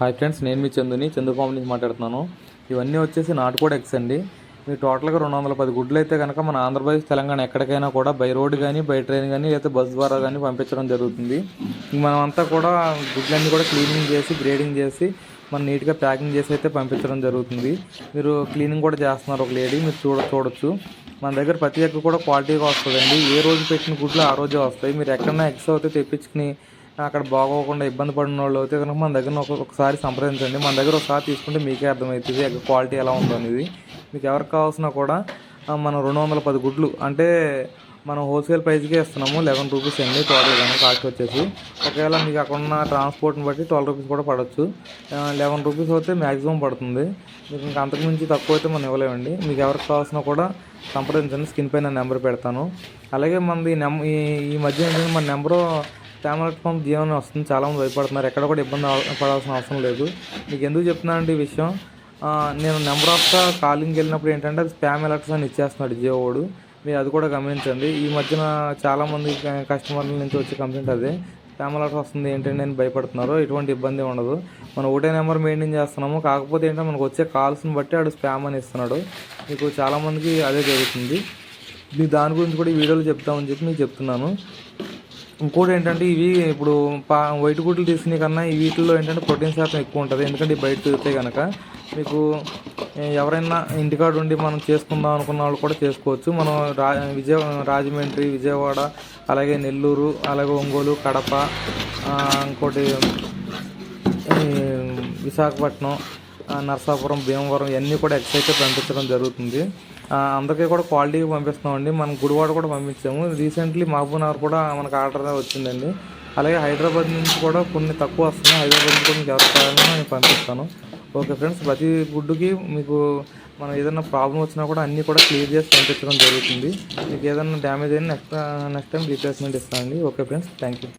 Hi friends నేను మీ చందుని చందుపాము నుంచి మాట్లాడుతున్నాను. ఇవన్నీ వచ్చేసి నాటుకోడి ఎగ్స్ అండి. మీ టోటల్గా రెండు వందల పది గుడ్లు అయితే కనుక మన ఆంధ్రప్రదేశ్ తెలంగాణ ఎక్కడికైనా కూడా బై రోడ్ కానీ బై ట్రైన్ కానీ లేకపోతే బస్ ద్వారా కానీ పంపించడం జరుగుతుంది. మనమంతా కూడా గుడ్లన్నీ కూడా క్లీనింగ్ చేసి గ్రేడింగ్ చేసి మనం నీట్గా ప్యాకింగ్ చేసి అయితే పంపించడం జరుగుతుంది. మీరు క్లీనింగ్ కూడా చేస్తున్నారు ఒక లేడీ మీరు చూడ చూడొచ్చు. మన దగ్గర ప్రతి ఎగ్ కూడా క్వాలిటీగా వస్తుందండి. ఏ రోజు పెట్టిన గుడ్లు ఆ రోజే వస్తాయి. మీరు ఎక్కడైనా ఎగ్స్ అయితే తెప్పించుకుని అక్కడ బాగోకుండా ఇబ్బంది పడిన వాళ్ళు అయితే కనుక మన దగ్గర ఒకసారి సంప్రదించండి. మన దగ్గర ఒకసారి తీసుకుంటే మీకే అర్థమవుతుంది ఎగ్ క్వాలిటీ ఎలా ఉందో అనేది. మీకు ఎవరికి కావాల్సిన కూడా మనం రెండు వందల పది గుడ్లు అంటే మనం హోల్సేల్ ప్రైస్కే ఇస్తున్నాము లెవెన్ రూపీస్ అండి టోటల్ కానీ కాస్ట్ వచ్చేసి. ఒకవేళ మీకు అక్కడ ఉన్న ట్రాన్స్పోర్ట్ని బట్టి ట్వెల్వ్ రూపీస్ కూడా పడవచ్చు లెవెన్ రూపీస్ అయితే మ్యాక్సిమం పడుతుంది. మీకు ఇంకా అంతకు మించి తక్కువ అయితే మనం ఇవ్వలేమండి. మీకు ఎవరికి కావాల్సిన కూడా సంప్రదించండి. స్క్రీన్ పైన నెంబర్ పెడతాను. అలాగే మనది నెం ఈ ఈ మధ్య ఏంటంటే మన నెంబరు టాబ్లెట్ పంప్ జీవనం వస్తుంది చాలామంది భయపడుతున్నారు. ఎక్కడ కూడా ఇబ్బంది పడాల్సిన అవసరం లేదు. మీకు ఎందుకు చెప్తున్నానంటే ఈ విషయం? నేను నెంబర్ ఆఫ్ కాలింగ్కి వెళ్ళినప్పుడు ఏంటంటే అది స్పామ్ అలర్ట్స్ అని ఇచ్చేస్తున్నాడు జియోవాడు మీరు అది కూడా గమనించండి. ఈ మధ్యన చాలామంది కస్టమర్ల నుంచి వచ్చే కంప్లైంట్ అదే. స్పామ్ అలర్ట్ వస్తుంది ఏంటంటే నేను భయపడుతున్నారు. ఎటువంటి ఇబ్బంది ఉండదు. మనం ఒకటే నెంబర్ మెయింటైన్ చేస్తున్నాము. కాకపోతే ఏంటంటే మనకు వచ్చే కాల్స్ని బట్టి ఆడు స్పామ్ అని ఇస్తున్నాడు. మీకు చాలామందికి అదే జరుగుతుంది. మీ దాని గురించి కూడా ఈ వీడియోలో చెప్తామని చెప్పి మీకు చెప్తున్నాను. ఇంకోటి ఏంటంటే ఇవి ఇప్పుడు పా వైట్ గుడ్లు తీసుకునే కన్నా వీటిల్లో ఏంటంటే ప్రోటీన్ శాతం ఎక్కువ ఉంటుంది. ఎందుకంటే బయట తిరిగితే కనుక మీకు ఎవరైనా ఇంటికాడ ఉండి మనం చేసుకుందాం అనుకున్న వాళ్ళు కూడా చేసుకోవచ్చు. మనం రా విజయ రాజమండ్రి విజయవాడ అలాగే నెల్లూరు అలాగే ఒంగోలు కడప ఇంకోటి విశాఖపట్నం నర్సాపురం నరసాపురం భీమవరం ఇవన్నీ కూడా ఎక్సైజ్ పంపించడం జరుగుతుంది. అందరికీ కూడా క్వాలిటీగా పంపిస్తున్నామండి. మనం గుడివాడ కూడా పంపించాము. రీసెంట్లీ మహబూబ్నగర్ కూడా మనకు ఆర్డర్ వచ్చిందండి. అలాగే హైదరాబాద్ నుంచి కూడా కొన్ని తక్కువ వస్తున్నాయి. హైదరాబాద్ నుంచి కొన్ని మీకు నేను పంపిస్తాను. ఓకే ఫ్రెండ్స్ ప్రతి గుడ్డుకి మీకు మనం ఏదైనా ప్రాబ్లం వచ్చినా కూడా అన్నీ కూడా క్లియర్ చేసి పంపించడం జరుగుతుంది. మీకు ఏదైనా డ్యామేజ్ అయినా నెక్స్ట్ నెక్స్ట్ టైం రీప్లేస్మెంట్ ఇస్తానండి. Okay friends thank you